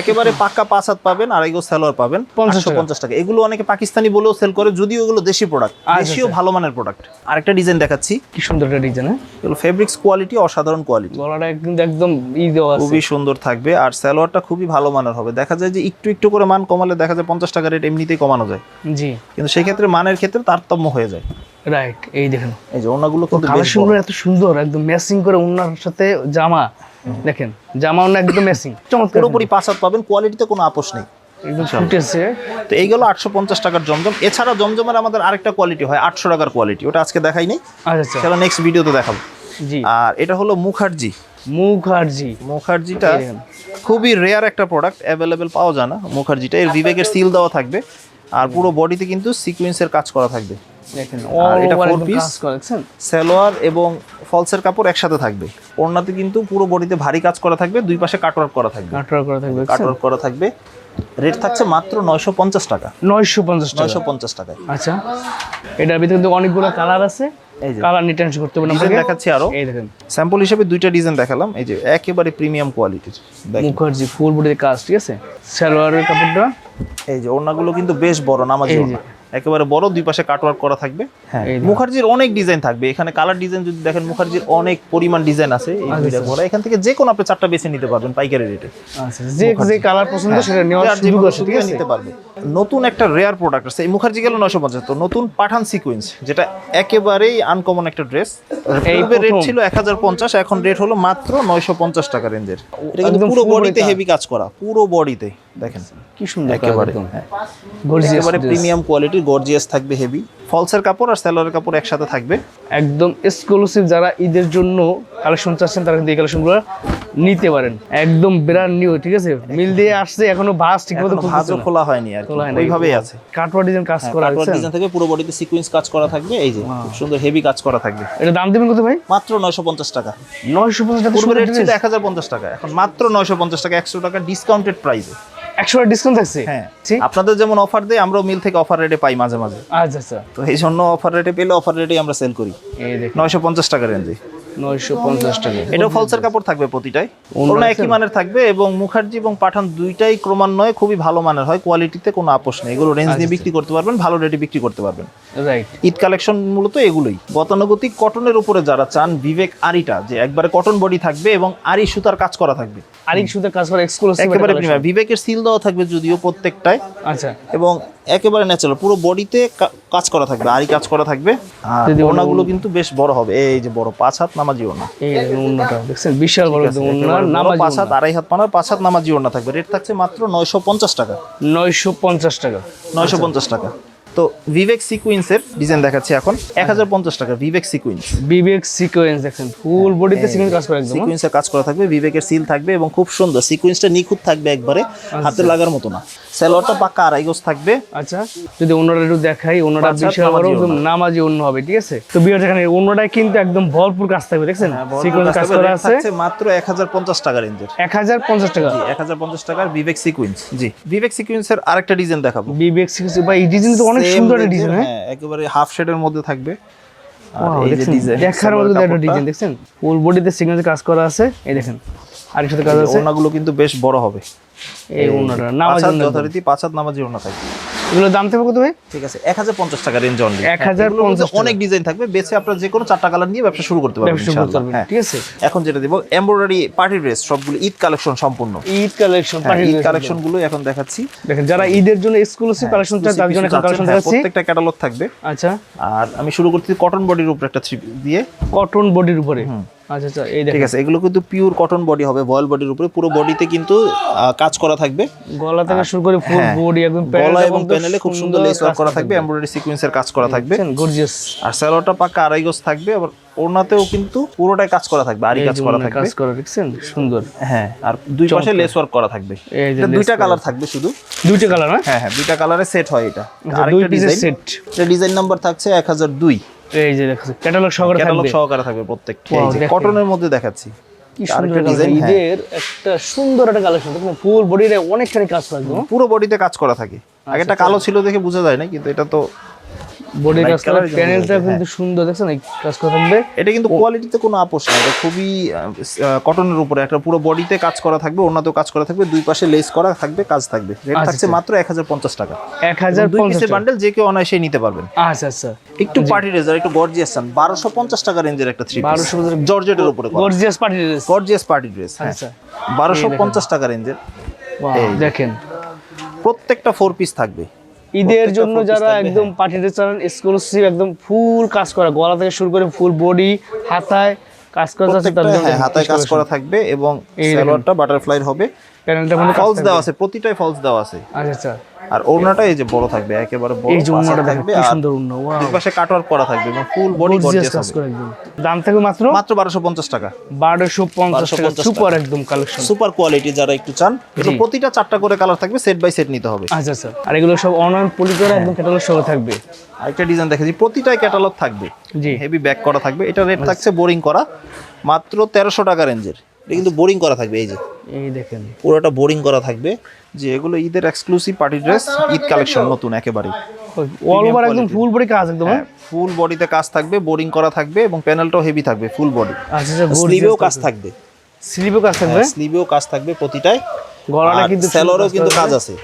Speaker 1: একেবারে পাক্কা পাঁচ হাত পাবেন আড়াই গো সালোয়ার পাবেন
Speaker 2: 50
Speaker 1: পাঁচশো পঞ্চাশ টাকা। এগুলো অনেকে পাকিস্তানি বলেও সেল করে যদিও এগুলো দেশি প্রোডাক্ট
Speaker 2: আচ্ছা,
Speaker 1: দেশীয় ভালো মানের প্রোডাক্ট আরেকটা ডিজাইন দেখাচ্ছি।
Speaker 2: কি সুন্দর একটা ডিজাইন হ্যাঁ?
Speaker 1: এগুলো ফেব্রিক্স কোয়ালিটি অসাধারণ কোয়ালিটি
Speaker 2: গলাটা একদম ই দেওয়া
Speaker 1: খুবই সুন্দর থাকবে আর সালোয়ারটা খুবই ভালো মানের হবে। দেখা যায় যে একটু একটু করে মান কমালে দেখা যায় পঞ্চাশ টাকা রেট এমনিতেই কমানো যায়।
Speaker 2: জি।
Speaker 1: কিন্তু সেই ক্ষেত্রে মানের ক্ষেত্রে তারতম্য হয়ে যায়।
Speaker 2: রাইট এই দেখেন।
Speaker 1: এই যে ওনাগুলো কিন্তু বেশ
Speaker 2: এত সুন্দর একদম ম্যাচিং করে ওনার সাথে জামা। দেখেন জামা ওনা একদম ম্যাচিং চমৎকার।
Speaker 1: পুরোপুরি পাঁচ পাবেন কোয়ালিটিতে কোনো আপোষ নেই।
Speaker 2: একদম ফুটেছে
Speaker 1: তো এইগুলো আটশো পঞ্চাশ টাকার জমজম। এছাড়া জমজমের আমাদের আরেকটা কোয়ালিটি হয় আটশো টাকার কোয়ালিটি ওটা আজকে দেখাই নেই।
Speaker 2: আচ্ছা আচ্ছা।
Speaker 1: সেটা নেক্সট ভিডিওতে দেখাবো।
Speaker 2: জি।
Speaker 1: আর এটা হলো মুখার্জি।
Speaker 2: মুখার্জি।
Speaker 1: মুখার্জিটা খুবই রেয়ার একটা প্রোডাক্ট অ্যাভেলেবেল পাওয়া যায় না। মুখার্জিটা এর বিবেকের সিল দেওয়া থাকবে। আর পুরো বডিতে কিন্তু সিকোয়েন্সের কাজ করা থাকবে।
Speaker 2: দেখেন
Speaker 1: আর এটা? সালোয়ার এবং ফলসের কাপড় একসাথে থাকবে। ওড়নাতে কিন্তু পুরো বডিতে ভারী কাজ করা থাকবে দুই পাশে কাটওয়ার্ক করা থাকবে।
Speaker 2: কাটরা করা থাকবে?
Speaker 1: কাটওয়ার্ক করা থাকবে। রেট থাকছে মাত্র নয়শো পঞ্চাশ টাকা।
Speaker 2: নয়শো পঞ্চাশ টাকা।
Speaker 1: নয়শো পঞ্চাশ টাকায়।
Speaker 2: আচ্ছা। এটার ভিতরে কিন্তু অনেকগুলো কালার আছে। কালার নিয়ে টেনশন করতে
Speaker 1: দেখাচ্ছি আরও।
Speaker 2: এই দেখেন।
Speaker 1: স্যাম্পল হিসেবে দুইটা ডিজাইন দেখালাম। এই যে একেবারে প্রিমিয়াম কোয়ালিটির
Speaker 2: মুখার্জি ফুল বডির কাজ ঠিক আছে? সালোয়ারের কাপড়টা।
Speaker 1: এই যে ওড়নাগুলো কিন্তু বেশ বড় নামাজি ওড়না। একেবারে বড় দুই পাশে কাটওয়ার্ক করা থাকবে। হ্যাঁ। মুখার্জির অনেক ডিজাইন থাকবে। এখানে কালার ডিজাইন যদি দেখেন মুখার্জির অনেক পরিমাণ ডিজাইন আছে এই
Speaker 2: আচ্ছা,
Speaker 1: দুইটা
Speaker 2: আচ্ছা।
Speaker 1: এখান থেকে যে কোনো আপনি চারটা বেছে নিতে পারবেন পাইকারি রেটে
Speaker 2: আচ্ছা যে যে কালার পছন্দ সেটা নেওয়ার
Speaker 1: যার
Speaker 2: সুযোগ
Speaker 1: যেভাবে
Speaker 2: আছে ঠিক আছে?
Speaker 1: নিতে পারবে। নতুন একটা রেয়ার প্রোডাক্ট আছে। এই মুখার্জি গেল নয়শো পঞ্চাশ। তো নতুন পাঠান সিকুয়েন্স যেটা একেবারেই আনকমন একটা ড্রেস
Speaker 2: এই
Speaker 1: রেট ছিল এক হাজার পঞ্চাশ এখন রেট হলো মাত্র নয়শো পঞ্চাশ টাকা রেঞ্জের এটা কিন্তু পুরো বডিতে হেভি কাজ করা। পুরো বডিতে দেখেন।
Speaker 2: কি সুন্দর
Speaker 1: একেবারে প্রিমিয়াম কোয়ালিটির গর্জিয়াস থাকবে হেভি ফলসের কাপড় আর স্যালোয়ারের কাপড় একসাথে থাকবে।
Speaker 2: একদম এক্সক্লুসিভ যারা ঈদের জন্য কালেকশন চাচ্ছেন তারা কিন্তু এই কালেকশনগুলো নিতে পারেন। একদম ব্র্যান্ড নিউ ঠিক আছে? মিল দিয়ে আসছে এখনও ভাস ঠিক মতো
Speaker 1: এখনও ভাঁজও খোলা হয়নি আর
Speaker 2: হয়।
Speaker 1: ওইভাবেই আছে।
Speaker 2: কাটওয়ার ডিজাইন কাজ করা
Speaker 1: কাটওয়ার্ক
Speaker 2: আছে
Speaker 1: ডিজাইন থাকবে পুরো বডিতে সিকোয়েন্স কাজ করা থাকবে এই যে খুব সুন্দর হেভি কাজ করা থাকবে।
Speaker 2: এটা দাম দেবেন কত ভাই?
Speaker 1: মাত্র নয়শো পঞ্চাশ টাকা।
Speaker 2: নয়শো পঞ্চাশ টাকা
Speaker 1: পূর্বে রেট ছিল এক হাজার পঞ্চাশ টাকা এখন মাত্র নয়শো পঞ্চাশ টাকা একশো টাকা ডিসকাউন্টেড প্রাইসে
Speaker 2: একশো টাকা ডিসকাউন্ট থাকছে?
Speaker 1: হ্যাঁ। আপনাদের যেমন অফার দেয় আমরাও মিল থেকে অফার রেটে পাই মাঝে মাঝে।
Speaker 2: আচ্ছা আচ্ছা।
Speaker 1: তো এই জন্য অফার রেটে পেলে অফার রেটেই আমরা সেল করি। নয়শো পঞ্চাশ টাকা রেঞ্জে
Speaker 2: নয়শো পঞ্চাশ টাকা।
Speaker 1: এটাও ফলসের কাপড় থাকবে প্রতিটাই। ওনা একই মানের থাকবে এবং মুখার্জি এবং পাঠান দুইটাই ক্রমান্বয়ে খুবই ভালো মানের হয়। কোয়ালিটিতে কোনো আপোষ নেই। এগুলো রেঞ্জ দিয়ে বিক্রি করতে পারবেন ভালো রেটে বিক্রি করতে পারবেন। ঈদ কালেকশন মূলত এগুলোই। গতানুগতিক কটনের উপরে যারা চান বিবেক আরিটা যে একবারে কটন বডি থাকবে এবং আরি সুতার কাজ করা থাকবে।
Speaker 2: আরি সুতে কাজ করা এক্সক্লুসিভ
Speaker 1: একেবারে প্রিমিয়াম বিবেকের সিল দেওয়া থাকবে যদিও প্রত্যেকটায়।
Speaker 2: আচ্ছা।
Speaker 1: এবং একেবারে ন্যাচারাল পুরো বডিতে কাজ করা থাকবে আরি কাজ করা থাকবে। আর ওনাগুলো কিন্তু বেশ বড় হবে। এই যে বড় পাঁচ হাত নামাজি ওনা।
Speaker 2: এই অন্যটা দেখছেন? বিশাল বড়
Speaker 1: বড়
Speaker 2: নামাজ
Speaker 1: পাঁচ হাত আড়াই হাত পানার পাঁচ হাত নামাজি ওনা থাকবে। রেট থাকছে মাত্র নয়শো পঞ্চাশ টাকা।
Speaker 2: নয়শো পঞ্চাশ টাকা।
Speaker 1: নয়শো পঞ্চাশ টাকা। তো বিবেক সিকুয়েন্সের ডিজাইন দেখাচ্ছি এখন। এক হাজার পঞ্চাশ টাকা বিবেক সিকুয়েন্স
Speaker 2: বিবেক সিকোয়েন্স দেখেন ফুল বডিতে সিকোয়েন্স কাজ করে একদম হ্যাঁ?
Speaker 1: সিকুয়েন্সের কাজ করা থাকবে বিবেকের সিল থাকবে এবং খুব সুন্দর সিকুয়েন্সটা নিখুঁত থাকবে একবারে হাতে লাগার মতো না। স্যালোয়ারটা পাক্কা আড়াই গজ থাকবে।
Speaker 2: আচ্ছা যদি অন্যটা একটু দেখাই অন্যটা
Speaker 1: হাত
Speaker 2: বিশাল বড় একদম নামাজি অন্য হবে ঠিক আছে? তো বিয়ার দেখেন অন্যটায় কিন্তু একদম ভরপুর কাজ থাকবে দেখছেন? সিকোয়েন্স কাজ করা আছে।
Speaker 1: মাত্র এক হাজার পঞ্চাশ টাকা রেঞ্জের।
Speaker 2: এক হাজার পঞ্চাশ টাকা।
Speaker 1: এক হাজার পঞ্চাশ টাকার বিবেক সিকুয়েন্স জি। বিবেক সিকুয়েন্সের আরেকটা ডিজাইন দেখাবো।
Speaker 2: বিবেক সিকোয়েন্স বা এই ডিজাইন তো অনেক
Speaker 1: Same
Speaker 2: সুন্দর একটা ডিজাইন হ্যাঁ?
Speaker 1: হ্যাঁ একেবারে হাফ শেডের মধ্যে থাকবে। আর এই যে ডিজাইন
Speaker 2: দেখার মতো একটা ডিজাইন দেখছেন? ফুল বডিতে সিকোয়েন্স কাজ করা আছে। এই দেখেন সাথে কাজ আছে।
Speaker 1: ওনাগুলো কিন্তু বেশ বড় হবে।
Speaker 2: এই
Speaker 1: পাঁচ
Speaker 2: নামাজি
Speaker 1: যথারীতি পাঁচ হাত নামাজি ওনা থাকবে।
Speaker 2: এগুলোর দাম থাকবে কত ভাই?
Speaker 1: ঠিক আছে এক হাজার পঞ্চাশ টাকা রেঞ্জ অনলি
Speaker 2: 1050 টাকা।
Speaker 1: অনেক ডিজাইন থাকবে বেছে আপনার যে কোনো চারটা কালার নিয়ে ব্যবসা শুরু করতে পারবেন ইনশাআল্লাহ। হ্যাঁ।
Speaker 2: ঠিক আছে।
Speaker 1: এখন যেটা দিব এমব্রয়ডারি পার্টি ড্রেস সবগুলো ঈদ কালেকশন সম্পূর্ণ।
Speaker 2: ঈদ কালেকশন
Speaker 1: হ্যাঁ, ঈদ কালেকশনগুলো এখন দেখাচ্ছি।
Speaker 2: দেখেন যারা ঈদের জন্য এক্সক্লুসিভ কালেকশন চায় তার জন্য কালেকশন
Speaker 1: হ্যাঁ,
Speaker 2: দেখাচ্ছি।
Speaker 1: প্রত্যেকটা ক্যাটালগ থাকবে।
Speaker 2: আচ্ছা।
Speaker 1: আর আমি শুরু করছি কটন বডির উপরে একটা থ্রি দিয়ে।
Speaker 2: কটন বডির উপরে। আচ্ছা আচ্ছা এই
Speaker 1: ঠিক আছে এগুলো কিন্তু পিওর কটন বডি হবে ভয়েল বডির উপরে। পুরো বডিতে কিন্তু কাজ করা থাকবে।
Speaker 2: গলা থেকে শুরু করে ফুল বডি একদম
Speaker 1: গলা এবং প্যানেলে খুব সুন্দর লেস ওয়ার্ক করা থাকবে। এমব্রয়ডারি সিকোয়েন্সের কাজ করা থাকবে।
Speaker 2: গর্জিয়াস
Speaker 1: আর স্যালোয়ারটা পাক্কা আড়াই গজ থাকবে আবার ওড়নাতেও কিন্তু পুরোটাই কাজ করা থাকবে আরি কাজ করা থাকবে।
Speaker 2: কাজ করা দেখছেন? সুন্দর।
Speaker 1: হ্যাঁ আর দুই পাশে লেস ওয়ার্ক করা থাকবে। এটা দুইটা কালার থাকবে শুধু।
Speaker 2: দুইটা কালার
Speaker 1: হ্যাঁ হ্যাঁ দুইটা কালারে সেট হয় এটা।
Speaker 2: আচ্ছা,
Speaker 1: আরেকটা ডিজাইন
Speaker 2: সেট
Speaker 1: এটা ডিজাইন নাম্বার থাকছে এক হাজার দুই।
Speaker 2: এই যে দেখো ক্যাটালগ সহকারে
Speaker 1: ক্যাটালগ
Speaker 2: থাকবে।
Speaker 1: সহকারে থাকবে প্রত্যেকটা। এই যে কটনের মধ্যে দেখাচ্ছি।
Speaker 2: কি সুন্দর ঈদের একটা সুন্দর একটা কালেকশন দেখুন ফুল বডিতে অনেকখানি কাজ করা
Speaker 1: পুরো বডিতে কাজ করা থাকে।
Speaker 2: আচ্ছা,
Speaker 1: আগেটা কালো ছিল দেখে বোঝা যায় না কিন্তু এটা তো
Speaker 2: কাজ করা প্যানেলটা কিন্তু সুন্দর দেখছেন? এই কাজ করা থাকবে।
Speaker 1: এটা কিন্তু কোয়ালিটিতে কোনো আপোষ নাই এটা খুবই কটনের উপরে। একটা পুরো বডিতে কাজ করা থাকবে অন্যতেও কাজ করা থাকবে দুই পাশে লেস করা থাকবে কাজ থাকবে। রেট
Speaker 2: আচ্ছা,
Speaker 1: থাকছে মাত্র এক হাজার পঞ্চাশ টাকা।
Speaker 2: এক
Speaker 1: দুই পিসের বান্ডেল যে কেউ অনায়াসে নিতে পারবেন।
Speaker 2: আচ্ছা আচ্ছা।
Speaker 1: একটু পার্টি রেজার একটু গর্জিয়াস চান। বারোশো পঞ্চাশ টাকা রেঞ্জের একটা থ্রি
Speaker 2: 1250
Speaker 1: জর্জেটের উপরে
Speaker 2: gorgeous party dress
Speaker 1: gorgeous party dress হ্যাঁ।
Speaker 2: আচ্ছা।
Speaker 1: বারোশো পঞ্চাশ টাকা রেঞ্জের।
Speaker 2: দেখেন।
Speaker 1: প্রত্যেকটা ফোর পিস থাকবে।
Speaker 2: ঈদের জন্য যারা একদম পার্টি ড্রেস চালান এক্সক্লুসিভ একদম ফুল কাজ করা গলা থেকে শুরু করে ফুল বডি হাতায় কাজ করা আছে
Speaker 1: তার জন্য হাতায় কাজ করা থাকবে এবং সালোয়ারটা বাটারফ্লাই হবে।
Speaker 2: প্যানেলটা মানে
Speaker 1: ফলস দেওয়া আছে প্রতিটাই ফলস দেওয়া আছে।
Speaker 2: আচ্ছা আচ্ছা।
Speaker 1: আর ওড়নাটা এই যে বড় থাকবে একেবারে বড়
Speaker 2: এই যে দেখেন
Speaker 1: থাকবে
Speaker 2: কি সুন্দর অন্য ওয়াও
Speaker 1: দুই পাশে কাটওয়ার্ক করা থাকবে এবং ফুল বডি
Speaker 2: গর্জিয়াস কাজ করে একদম। দাম থাকবে মাত্র?
Speaker 1: মাত্র বারোশো পঞ্চাশ টাকা।
Speaker 2: বারোশো পঞ্চাশ টাকা সুপার একদম কালেকশন
Speaker 1: সুপার কোয়ালিটি যারা একটু চান এটা প্রতিটা চারটা করে কালার থাকবে সেট বাই সেট নিতে হবে।
Speaker 2: আচ্ছা আচ্ছা। আর এগুলো সব অনলাইন পলি করে একদম ক্যাটালগ সহ থাকবে।
Speaker 1: আরেকটা ডিজাইন দেখেছি প্রতিটাই ক্যাটালগ থাকবে।
Speaker 2: জি।
Speaker 1: হেভি ব্যাক করা থাকবে। এটা রেট থাকছে বোরিং করা মাত্র তেরোশো টাকা রেঞ্জের এটা কিন্তু বোরিং করা থাকবে এই যে।
Speaker 2: এই দেখেন।
Speaker 1: পুরোটা বোরিং করা থাকবে। যে এগুলো ঈদের exclusive party dress Eid collection নতুন একেবারে।
Speaker 2: অল ওভার একদম ফুল বডি কাজ একদম হ্যাঁ?
Speaker 1: ফুল বডিতে কাজ থাকবে বোরিং করা থাকবে এবং প্যানেলটাও হেভি থাকবে ফুল বডি
Speaker 2: আচ্ছা আচ্ছা
Speaker 1: স্লিভেও কাজ থাকবে।
Speaker 2: স্লিভেও কাজ থাকবে?
Speaker 1: স্লিভেও কাজ থাকবে প্রতিটাই।
Speaker 2: গলাটা কিন্তু
Speaker 1: স্যালোরও কিন্তু কাজ আছে।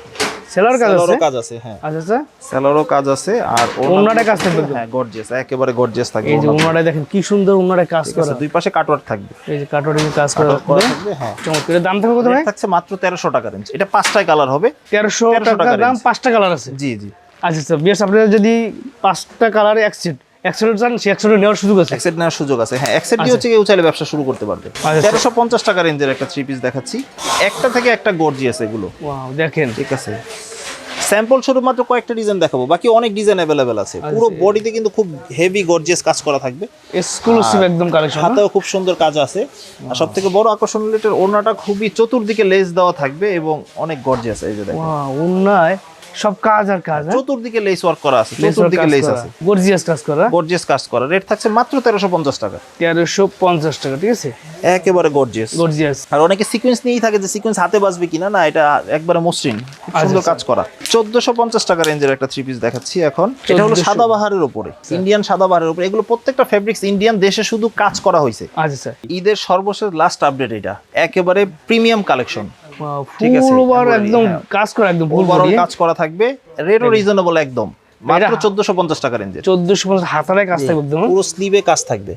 Speaker 2: সেলার কাজ আছে?
Speaker 1: কাজ আছে হ্যাঁ।
Speaker 2: আচ্ছা আচ্ছা।
Speaker 1: সেলোরও কাজ আছে আর
Speaker 2: ওড়নাটা কাজ থাকবে
Speaker 1: হ্যাঁ গর্জিয়াস একেবারে গর্জিয়াস থাকবে
Speaker 2: এই যে দেখেন কি সুন্দর কাজ করা।
Speaker 1: দুই পাশে কাটওয়ার্ক থাকবে।
Speaker 2: এই যে কাটোয়ারি কাজ করা
Speaker 1: থাকবে। হ্যাঁ।
Speaker 2: চমৎকার। দাম থাকবে কত ভাই?
Speaker 1: থাকছে মাত্র তেরোশো টাকা রেঞ্জ এটা পাঁচটায় কালার হবে।
Speaker 2: তেরোশো
Speaker 1: 1300
Speaker 2: টাকা
Speaker 1: টাকা
Speaker 2: দাম পাঁচটা কালার আছে?
Speaker 1: জি জি।
Speaker 2: আচ্ছা আচ্ছা। বেশ আপনারা যদি পাঁচটা কালারে এক সেট চান সে নেওয়ার সুযোগ আছে।
Speaker 1: এক্সেট নেওয়ার সুযোগ আছে। হ্যাঁ এক্সেট দিয়ে হচ্ছে কেউ চাইলে ব্যবসা শুরু করতে পারবে।
Speaker 2: আচ্ছা।
Speaker 1: তেরোশো পঞ্চাশ টাকা রেঞ্জের একটা থ্রি পিস দেখাচ্ছি। একটা থেকে একটা গর্জিয়াস এগুলো।
Speaker 2: ওয়াও দেখেন।
Speaker 1: ঠিক আছে। স্যাম্পল শুধুমাত্র কয়েকটা ডিজাইন দেখাবো। বাকি অনেক ডিজাইন অ্যাভেলেবেল আছে। পুরো বডিতে কিন্তু খুব হেভি গর্জিয়াস কাজ করা থাকবে।
Speaker 2: এক্সক্লুসিভ একদম কালেকশন
Speaker 1: হাতেও খুব সুন্দর কাজ আছে। আর সব থেকে বড় আকর্ষণ হলো এটার ওড়নাটা খুবই চতুর্দিকে লেস দেওয়া থাকবে এবং অনেক গর্জিয়াস এই যে দেখো
Speaker 2: সব কাজ আর কাজ হ্যাঁ?
Speaker 1: চতুর্দিকে লেস ওয়ার্ক করা আছে চতুর্দিকে লেস আছে।
Speaker 2: গর্জিয়াস কাজ করা।
Speaker 1: গর্জিয়াস কাজ করা। রেট থাকছে মাত্র তেরোশো পঞ্চাশ টাকা।
Speaker 2: তেরোশো পঞ্চাশ টাকা ঠিক আছে?
Speaker 1: একেবারে গর্জিয়াস
Speaker 2: গর্জিয়াস
Speaker 1: আর অনেকে সিকোয়েন্স নিয়েই থাকে যে সিকোয়েন্স হাতে বাজবে কিনা না এটা একবারে মসৃণ
Speaker 2: আচ্ছা,
Speaker 1: সুন্দর কাজ করা। চোদ্দশো পঞ্চাশ টাকা রেঞ্জের একটা থ্রি পিস দেখাচ্ছি এখন। এটা হলো
Speaker 2: 1400
Speaker 1: সাদা বাহারের উপরে ইন্ডিয়ান সাদা বাহারের উপরে। এগুলো প্রত্যেকটা ফেব্রিক্স ইন্ডিয়ান দেশে শুধু কাজ করা হয়েছে।
Speaker 2: আচ্ছা স্যার
Speaker 1: ঈদের সর্বশেষ লাস্ট আপডেট এটা। একেবারে প্রিমিয়াম কালেকশন
Speaker 2: ফুল ওভার একদম
Speaker 1: হ্যাঁ।
Speaker 2: কাজ করা একদম ফুল
Speaker 1: কাজ করা থাকবে। রেটও রিজনেবল একদম। মাত্র চোদ্দশো পঞ্চাশ টাকা
Speaker 2: চোদ্দশো পঞ্চাশ হাতারে কাজ থাকবে একদম
Speaker 1: পুরো স্লিভে কাজ থাকবে।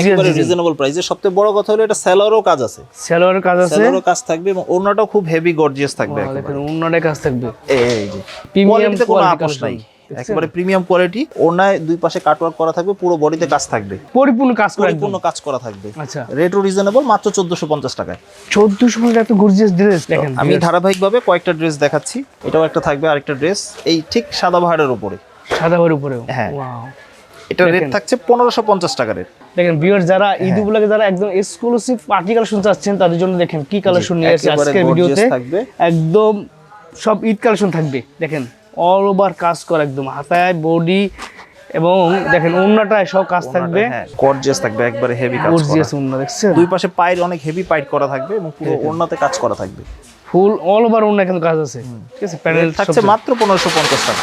Speaker 1: একেবারে রিজনেবল প্রাইসে সবথেকে বড় কথা হলো এটা স্যালোয়ারও কাজ আছে।
Speaker 2: সেলোয়ারের কাজ আছে।
Speaker 1: স্যালোয়ারও কাজ থাকবে এবং ওড়নাটাও খুব হেভি গর্জিয়াস থাকবে একেবারে।
Speaker 2: দেখেন কাজ থাকবে।
Speaker 1: এই যে।
Speaker 2: Premium
Speaker 1: কোয়ালিটিতে কোনো আপোষ নাই। একেবারে প্রিমিয়াম কোয়ালিটি ওনায় দুই পাশে কাটওয়ার্ক করা থাকবে পুরো বডিতে কাজ থাকবে।
Speaker 2: পরিপূর্ণ কাজ করা
Speaker 1: পরিপূর্ণ কাজ করা থাকবে।
Speaker 2: আচ্ছা।
Speaker 1: রেটও রিজনেবল মাত্র চোদ্দশো পঞ্চাশ টাকায়।
Speaker 2: চোদ্দশো পঞ্চাশ এত গর্জিয়াস ড্রেস দেখেন
Speaker 1: আমি ধারাবাহিকভাবে কয়েকটা ড্রেস দেখাচ্ছি। এটাও একটা থাকবে আরেকটা ড্রেস এই ঠিক সাদা পাহাড়ের উপরে।
Speaker 2: সাদা হওয়ার উপরেও
Speaker 1: হ্যাঁ। এটা রেট থাকছে পনেরোশো পঞ্চাশ টাকা রেট
Speaker 2: দেখেন ভিউয়ার যারা
Speaker 1: হ্যাঁ।
Speaker 2: ঈদ উপলক্ষে যারা একদম এক্সক্লুসিভ পার্টি কালেকশন চাচ্ছেন তাদের জন্য দেখেন কি কালেকশন নিয়ে আসছে আজকের ভিডিওতে। একদম সব ঈদ কালেকশন থাকবে দেখেন। অল ওভার কাজ করা একদম হাতায় বডি এবং দেখেন অন্যটায় সব কাজ থাকবে।
Speaker 1: গর্জিয়াস থাকবে একবারে হেভি কাজ
Speaker 2: গর্জিয়াস অন্য দেখছেন?
Speaker 1: দুই পাশে পায়ের অনেক হেভি পাইট করা থাকবে এবং পুরো ওড়নাতে কাজ করা থাকবে।
Speaker 2: ফুল অল ওভার অন্য কিন্তু কাজ আছে। ঠিক আছে প্যানেল
Speaker 1: থাকছে মাত্র পনেরোশো পঞ্চাশ টাকা।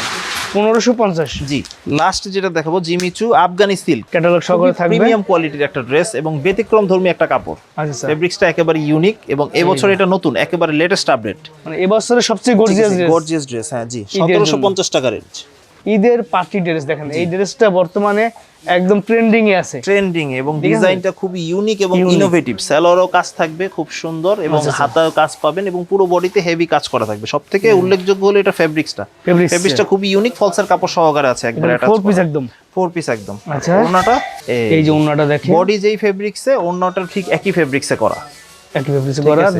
Speaker 2: পনেরোশো পঞ্চাশ।
Speaker 1: জি লাস্ট যেটা দেখাবো জিমিচু আফগানি সিল্ক
Speaker 2: ক্যাটালগ সহকারে থাকবে।
Speaker 1: প্রিমিয়াম কোয়ালিটির একটা ড্রেস এবং ব্যতিক্রম ধর্মী একটা কাপড়।
Speaker 2: আচ্ছা
Speaker 1: ফেব্রিক্সটা একেবারে ইউনিক এবং এবছর এটা নতুন একেবারে লেটেস্ট আপডেট
Speaker 2: মানে এবছরের সবচেয়ে গর্জিয়াস
Speaker 1: গর্জিয়াস ড্রেস হ্যাঁ জি। সতেরোশো পঞ্চাশ টাকা রেঞ্জ
Speaker 2: ঈদের পার্টি ড্রেস দেখেন এই ড্রেসটা বর্তমানে একদম ট্রেন্ডিং এ আছে।
Speaker 1: ট্রেন্ডিং এবং ডিজাইনটা খুবই ইউনিক এবং ইনোভেটিভ স্যালোয়ারও কাজ থাকবে খুব সুন্দর এবং
Speaker 2: আচ্ছা,
Speaker 1: হাতাও কাজ পাবেন এবং পুরো বডিতে হেভি কাজ করা থাকবে। সব থেকে উল্লেখযোগ্য হলো এটা ফেব্রিক্সটা ফেব্রিক্সটা খুবই ইউনিক ফলসের কাপড় সহকারে আছে একবার এটা
Speaker 2: ফোর পিস একদম।
Speaker 1: ফোর পিস একদম।
Speaker 2: আচ্ছা।
Speaker 1: ওড়নাটা
Speaker 2: এই যে অন্যটা দেখেন।
Speaker 1: বডি যেই ফেব্রিক্সে ওড়নাটা ঠিক একই ফেব্রিক্সে করা।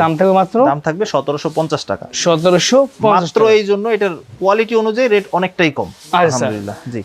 Speaker 2: দাম থাকবে মাত্র?
Speaker 1: দাম থাকবে সতেরোশো পঞ্চাশ টাকা।
Speaker 2: সতেরোশো পঞ্চাশ
Speaker 1: মাত্র এই জন্য এটার কোয়ালিটি অনুযায়ী রেট অনেকটাই কম। আলহামদুলিল্লাহ জি।